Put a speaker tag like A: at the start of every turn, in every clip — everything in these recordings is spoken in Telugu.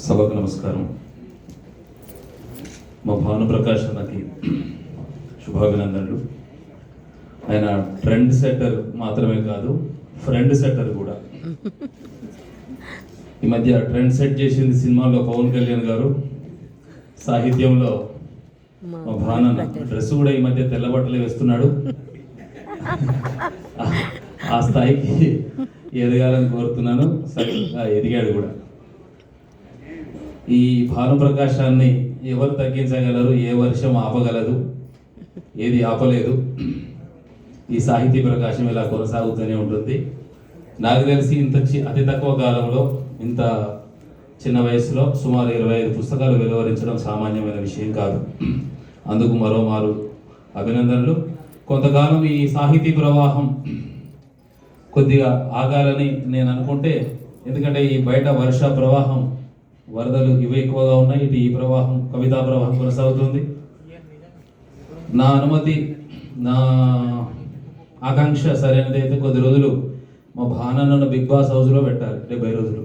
A: సభకు నమస్కారం. మా భానుప్రకాష్ అన్నకి శుభాభినందనలు. ఆయన ట్రెండ్ సెట్టర్ మాత్రమే కాదు ఫ్రెండ్ సెట్టర్ కూడా. ఈ మధ్య ట్రెండ్ సెట్ చేసింది సినిమాలో పవన్ కళ్యాణ్ గారు. సాహిత్యంలో మా భానన్న డ్రెస్ కూడా ఈ మధ్య తెల్లబట్టలే వేస్తున్నాడు. ఆ- ఆ స్థాయికి ఎదగాలని కోరుతున్నాను. సరిగ్గా ఎదిగాడు కూడా. ఈ భానుప్రకాశాన్ని ఎవరు తగ్గించగలరు? ఏ వర్షం ఆపగలదు? ఏది ఆపలేదు? ఈ సాహితీ ప్రకాశం ఇలా కొనసాగుతూనే ఉంటుంది. నాకు తెలిసి ఇంత చి- అతి తక్కువ కాలంలో ఇంత చిన్న వయసులో సుమారు ఇరవై ఐదు పుస్తకాలు వెలువరించడం సామాన్యమైన విషయం కాదు. అందుకు మరోమారు అభినందనలు. కొంతకాలం ఈ సాహితీ ప్రవాహం కొద్దిగా ఆగాలని నేను అనుకుంటే ఎందుకంటే ఈ బయట వర్ష ప్రవాహం వరదలు ఇవి ఎక్కువగా ఉన్నాయి ఇటు ఈ ప్రవాహం కవితా ప్రవాహం కొనసాగుతుంది. నా అనుమతి నా ఆకాంక్ష సరైనదైతే కొద్ది రోజులు మా భానన్నను బిగ్ బాస్ హౌస్లో పెట్టాలి డెబ్బై రోజులు.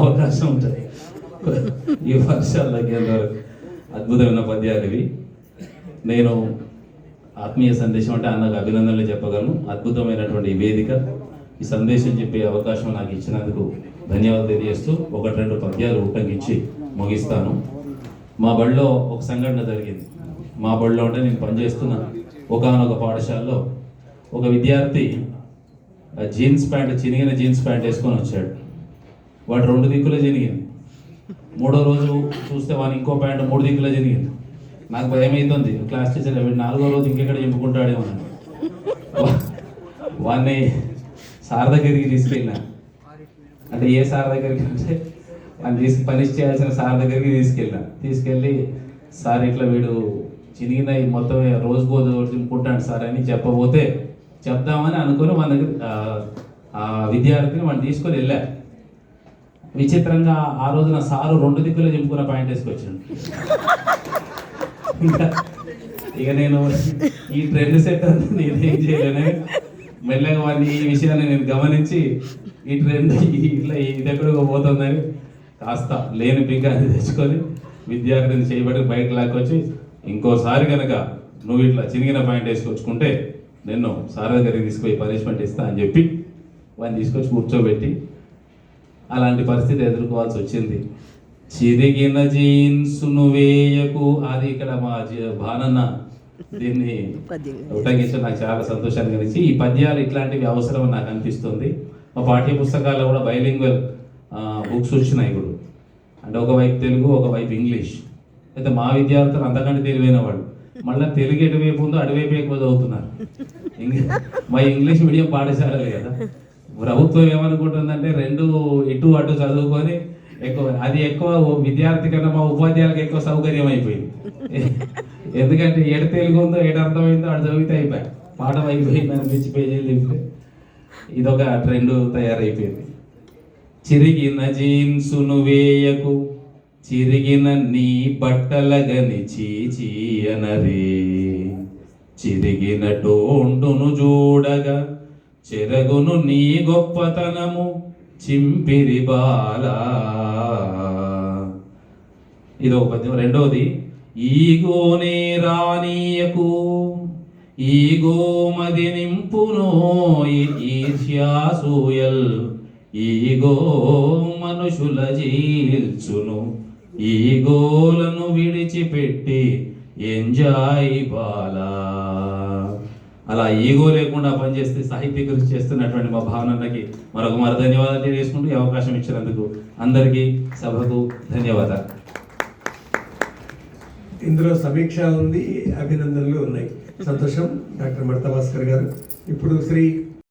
A: అవకాశం ఉంటుంది. ఈ వర్షాలు తగ్గేంత అద్భుతమైన పద్యాలు ఇవి. నేను ఆత్మీయ సందేశం అంటే అన్నకు అభినందనలు చెప్పగలను. అద్భుతమైనటువంటి ఈ వేదిక ఈ సందేశం చెప్పే అవకాశం నాకు ఇచ్చినందుకు ధన్యవాదాలు తెలియజేస్తూ ఒకటి రెండు పద్యాలు ఉటంకించి ముగిస్తాను. మా బడిలో ఒక సంఘటన జరిగింది. మా బడిలో అంటే నేను పనిచేస్తున్న ఒకనొక పాఠశాలలో ఒక విద్యార్థి ఆ జీన్స్ ప్యాంట్ చినిగిన జీన్స్ ప్యాంట్ వేసుకొని వచ్చాడు. వాడు రెండు దిక్కులో చినిగింది. మూడో రోజు చూస్తే వాడు ఇంకో ప్యాంట్ మూడు దిక్కులు చినిగింది. నాకు భయం అవుతుంది క్లాస్ టీచర్ వీడు నాలుగో రోజు ఇంకెక్కడ చింపుకుంటాడేమో వాడిని సార్ దగ్గరికి తీసుకెళ్ళిన. అంటే ఏ సార్ దగ్గరికి అంటే వాడిని తీసుకు పనిష్ చేయాల్సిన సార్ దగ్గరికి తీసుకెళ్ళిన తీసుకెళ్ళి సార్ ఇట్లా వీడు చినిగిన ఈ మొత్తం రోజుకో రోజు చింపుకుంటాడు సార్ అని చెప్పబోతే చెప్దామని అనుకుని మన దగ్గర ఆ- విద్యార్థిని వాడిని తీసుకొని వెళ్ళా. విచిత్రంగా ఆ రోజున సారు రెండు దిక్కులు చింపుకున్న పాయింట్ వేసుకొచ్చాడు. ఇంకా ఇక నేను ఈ ట్రెండ్ సెట్ అంతా నేను ఏం చేయలేను. మెల్లగా వాడిని ఈ విషయాన్ని నేను గమనించి ఈ ట్రెండ్ ఈ- ఇట్లా ఇది ఎక్కడికో పోతుందని కాస్త లేని పికాన్ని తెచ్చుకొని విద్యార్థిని చేయబడి బయట లాక్కొచ్చి ఇంకోసారి కనుక నువ్వు ఇట్లా చినిగిన పాయింట్ వేసుకొచ్చుకుంటే నిన్ను సార్ దగ్గరికి తీసుకుపోయి పనిష్మెంట్ ఇస్తా అని చెప్పి వాడిని తీసుకొచ్చి కూర్చోబెట్టి అలాంటి పరిస్థితి ఎదుర్కోవాల్సి వచ్చింది. చిరిగిన జీన్సును వేయకు అది ఇక్కడ మా భానన్న దీన్ని ఉటంకించడం నాకు చాలా సంతోషాన్ని కలిగించి ఈ పద్యాలు ఇట్లాంటివి అవసరం నాకు అనిపిస్తుంది. మా పాఠ్య పుస్తకాల్లో కూడా బైలింగ్వల్ బుక్స్ వచ్చినాయి ఇప్పుడు. అంటే ఒకవైపు తెలుగు ఒకవైపు ఇంగ్లీష్. అయితే మా విద్యార్థులు అంతకంటే తెలివైన వాళ్ళు. మళ్ళీ తెలుగు ఎటువైపు ఉందో అటువైపు ఎక్కువ చదువుతున్నారు. మా ఇంగ్లీష్ మీడియం పాఠశాలలే కదా. ప్రభుత్వం ఏమనుకుంటుందంటే రెండు ఇటు అటు చదువుకొని ఎక్కువ అది ఎక్కువ విద్యార్థి కన్నా మా ఉపాధ్యాయులకు ఎక్కువ సౌకర్యం అయిపోయింది. ఎందుకంటే ఎడ తెలుగు ఉందో ఎడ అర్థమైందో అటు చదివితే అయిపోయి. పాఠం అయిపోయింది అనిపించి పేజీలు తింటే ఇదొక ట్రెండ్ తయారైపోయింది. చిరిగిన జీన్సును వేయకు చిరిగిన నీ బట్టలగని చీచీ అనరే చిరిగిన టోండును చూడగా చెరగును నీ గొప్పతనము చింపిరి బాలా. ఇది ఒక పద్యం. రెండవది ఈగోనే రానీయకు ఈగో గోమది నింపునో ఈర్ష్యాసూయల్ ఈగో మనుషుల జీల్చును ఈగోలను విడిచిపెట్టి ఎంజాయ్ బాలా. అలా ఈగో లేకుండా పనిచేస్తే సాహిత్య కృషి చేస్తున్నటువంటి మా భావనకి మరొక మరి ధన్యవాదాలు తెలియజేసుకుంటూ ఈ అవకాశం ఇచ్చినందుకు అందరికీ సభకు ధన్యవాదాలు.
B: ఇందులో సమీక్ష ఉంది అభినందనలు ఉన్నాయి. సంతోషం. డాక్టర్ మడత భాస్కర్ గారు. ఇప్పుడు శ్రీ